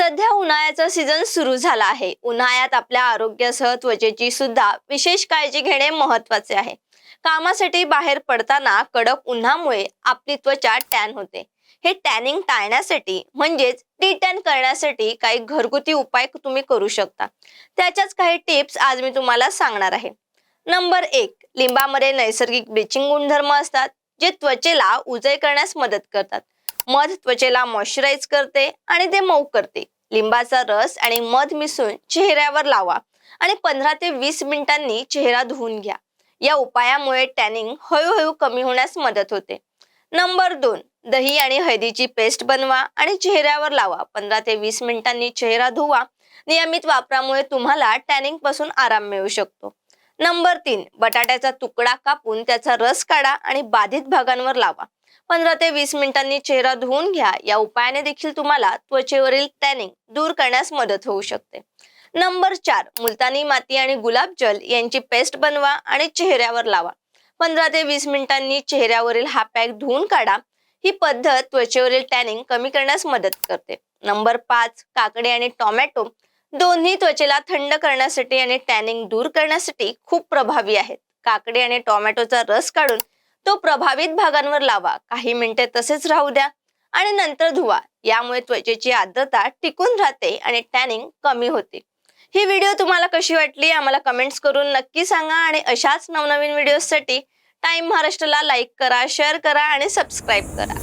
सध्या उन्हाळ्याचा सीझन सुरू झाला आहे. उन्हाळ्यात आपल्या आरोग्यासह त्वचेची सुद्धा विशेष काळजी घेणे महत्त्वाचे आहे. कामासाठी बाहेर पडताना कडक उन्हामुळे आपली त्वचा टॅन होते. हे टॅनिंग टाळण्यासाठी म्हणजेच टी टॅन करण्यासाठी काही घरगुती उपाय तुम्ही करू शकता. त्याच्याच काही टिप्स आज मी तुम्हाला सांगणार आहे. नंबर एक लिंबामध्ये नैसर्गिक ब्लिचिंग गुणधर्म असतात जे त्वचेला उजय करण्यास मदत करतात. मध त्वचेला मॉइश्चराईज करते आणि ते मऊ करते. लिंबाचा रस आणि मध मिसळून चेहऱ्यावर लावा आणि पंधरा ते वीस मिनिटांनी चेहरा धुवून घ्या. या उपायामुळे टॅनिंग हळूहळू कमी होण्यास मदत होते. नंबर दोन दही आणि हळदीची पेस्ट बनवा आणि चेहऱ्यावर लावा. पंधरा ते वीस मिनिटांनी चेहरा धुवा. नियमित वापरामुळे तुम्हाला टॅनिंगपासून आराम मिळू शकतो. नंबर तीन बटाट्याचा तुकडा कापून त्याचा रस काढा आणि बाधित भागांवर लावा. पंधरा ते वीस मिनिटांनी चेहरा धुवून घ्या. या उपायाने देखील तुम्हाला त्वचेवरील टॅनिंग दूर करण्यास मदत होऊ शकते. नंबर चार मुलतानी माती आणि गुलाबजल यांची पेस्ट बनवा आणि चेहऱ्यावर लावा. पंधरा ते वीस मिनिटांनी चेहऱ्यावरील हा पॅक धुवून काढा. ही पद्धत त्वचेवरील टॅनिंग कमी करण्यास मदत करते. नंबर पाच काकडे आणि टोमॅटो दोन्ही त्वचेला थंड करण्यासाठी आणि टॅनिंग दूर करण्यासाठी खूप प्रभावी आहेत. काकडी आणि टोमॅटोचा रस काढून तो प्रभावित भागांवर लावा. काही मिनिटे तसेच राहू द्या आणि नंतर धुवा. यामुळे त्वचेची आर्द्रता टिकून राहते आणि टॅनिंग कमी होते. ही व्हिडिओ तुम्हाला कशी वाटली आम्हाला कमेंट्स करून नक्की सांगा आणि अशाच नवनवीन व्हिडिओसाठी टाइम महाराष्ट्राला लाईक करा शेअर करा आणि सबस्क्राईब करा.